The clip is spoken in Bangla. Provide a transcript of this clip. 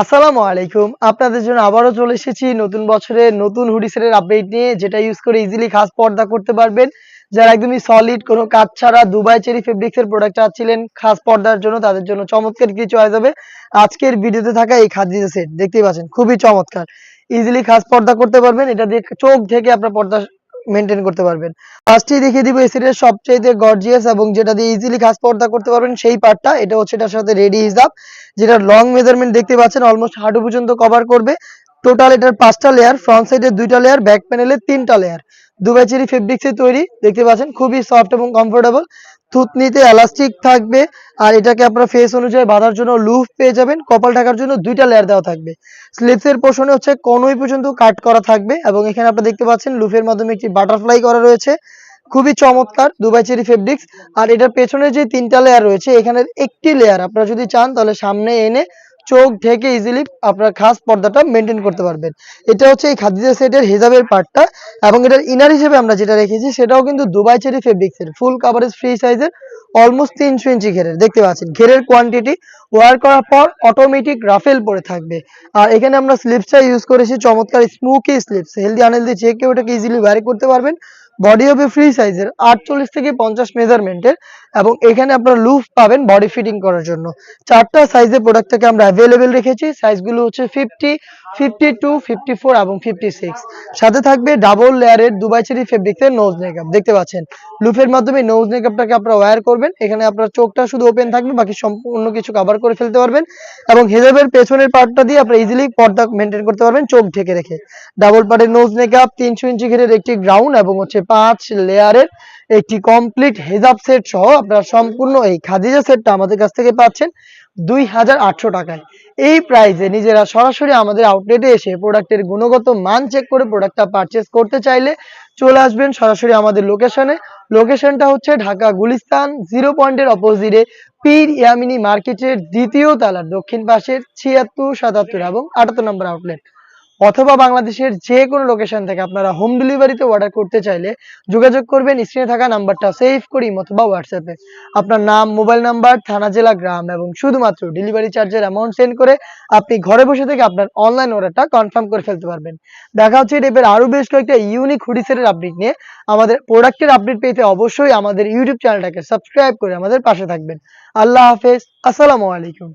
আসসালামু আলাইকুম। আপনাদের জন্য আবারও চলে এসেছি নতুন বছরের নতুন হুডি সেটের আপডেট নিয়ে, যেটা ইউজ করে ইজিলি খাস পর্দা করতে পারবেন। যারা একদমই সলিড কোনো কাজ ছাড়া দুবাই চেরি ফেব্রিক্স এর প্রোডাক্ট চাচ্ছিলেন, খাস পর্দার জন্য তাদের জন্য চমৎকার কিছু চয়েস হবে। আজকের ভিডিওতে থাকা এই খাদিজা সেট দেখতেই পাচ্ছেন, খুবই চমৎকার। ইজিলি খাস পর্দা করতে পারবেন, এটা দিয়ে চোখ থেকে আপনার পর্দা মেনটেন করতে পারবেন। ফার্স্টেই দেখিয়ে দিব এই সেটের সবচেয়ে গর্জিয়াস এবং যেটা দিয়ে ইজিলি খাস পর্দা করতে পারবেন সেই পার্টটা এটা হচ্ছে এটার সাথে রেডি হিসাব যেটা লং মেজারমেন্ট দেখতে পাচ্ছেন অলমোস্ট হাঁটু পর্যন্ত কভার করবে। টোটাল এটার পাঁচটা লেয়ার ফ্রন্ট সাইডে দুইটা লেয়ার ব্যাক প্যানেলে তিনটা লেয়ার দুবাই চেরি ফেব্রিক্সে তৈরি, দেখতে পাচ্ছেন, খুবই সফট এবং কমফোর্টেবল থুতনিতে এলাস্টিক থাকবে, আর এটাকে আপনার ফেস অনুযায়ী বাঁধার জন্য লুফ পেয়ে যাবেন, কপাল ঢাকার জন্য দুইটা লেয়ার দেওয়া থাকবে। স্লিপসের পোর্শনে হচ্ছে কনুই পর্যন্ত কাট করা থাকবে, এবং এখানে আপনারা দেখতে পাচ্ছেন লুফের মাধ্যমে একটি বাটারফ্লাই করা রয়েছে। খুবই চমৎকার, দুবাই চেরি ফেব্রিক্স আর এটার পেছনে যে তিনটা লেয়ার রয়েছে, এখানে একটি লেয়ার আপনারা যদি চান তাহলে সামনে এনে চোখ ঢেকে ইজিলি আপনার খাস পর্দাটা মেনটেন করতে পারবেন। এটা হচ্ছে এই খাদিজা সেটের হিজাবের পার্টটা এবং এটার ইনার হিসেবে আমরা যেটা রেখেছি, সেটাও কিন্তু দুবাই চেরি ফেব্রিক্সের ফুল কাভারেজ ফ্রি সাইজের অলমোস্ট তিনশো ইঞ্চি ঘেরের। দেখতে পাচ্ছেন, ঘেরের কোয়ান্টিটি ওয়ার করার পর অটোমেটিক রাফেল পরে থাকবে। আর এখানে আমরা স্লিপসটা ইউজ করেছি, চমৎকার স্মুকি স্লিপস হেলদি আনহেলদি যে কেউ এটাকে ইজিলি ওয়্যার করতে পারবেন। বডি হবে ফ্রি সাইজের আটচল্লিশ থেকে পঞ্চাশ মেজারমেন্টের এবং এখানে আপনারা লুফ পাবেন বডি ফিটিং করার জন্য। চারটা সাইজের প্রোডাক্টটাকে আমরা অ্যাভেলেবেল রেখেছি সাইজগুলো হচ্ছে fifty fifty two fifty four এবং ফিফটি সিক্স সাথে থাকবে ডাবল লেয়ারের দুবাই চেরি ফেব্রিক্সের নোজ মেকআপ দেখতে পাচ্ছেন? লুফের মাধ্যমে নোজ মেকআপটাকে আপনারা ওয়্যার করবেন, এখানে আপনার চোখটা শুধু ওপেন থাকবে, বাকি সম্পূর্ণ কিছু কভার করে ফেলতে পারবেন এবং হেজাবের পেছনের পার্টটা দিয়ে আপনারা ইজিলি পর্দা মেনটেন করতে পারবেন, চোখ ঢেকে রেখে। ডাবল পার্টের নোজ মেকআপ তিনশো ইঞ্চি ঘেরের একটি গ্রাউন্ড এবং হচ্ছে পাঁচ লেয়ারের একটি কমপ্লিট হেজাব সেট সহ আপনারা সম্পূর্ণ এই খাদিজা সেটটা আমাদের কাছ থেকে পাচ্ছেন দুই হাজার আটশো টাকায়। এই প্রাইসে নিজেরা সরাসরি আমাদের আউটলেটে এসে প্রোডাক্টের গুণগত মান চেক করে প্রোডাক্টটা পারচেস করতে চাইলে চলে আসবেন সরাসরি আমাদের লোকেশনে লোকেশনটা হচ্ছে ঢাকা গুলিস্তান জিরো পয়েন্টের অপোজিটে পীর ইয়ামিনী মার্কেটের দ্বিতীয় তালার দক্ষিণ পাশের ছিয়াত্তর, সাতাত্তর এবং আটাত্তর নম্বর আউটলেট অথবা বাংলাদেশের যে কোনো লোকেশন থেকে আপনারা হোম ডেলিভারিতে অর্ডার করতে চাইলে যোগাযোগ করবেন স্ক্রিনে থাকা নাম্বারটা সেভ করি অথবা হোয়াটসঅ্যাপে আপনার নাম মোবাইল নাম্বার থানা, জেলা, গ্রাম এবং শুধুমাত্র ডেলিভারি চার্জের অ্যামাউন্ট সেন্ড করে আপনি ঘরে বসে থেকে আপনার অনলাইন অর্ডারটা কনফার্ম করে ফেলতে পারবেন। দেখা হচ্ছে এবার আরও বেশ কয়েকটা ইউনিক হুডিসেটের আপডেট নিয়ে। আমাদের প্রোডাক্টের আপডেট পেতে অবশ্যই আমাদের ইউটিউব চ্যানেলটাকে সাবস্ক্রাইব করে আমাদের পাশে থাকবেন। আল্লাহ হাফেজ, আসসালামু আলাইকুম।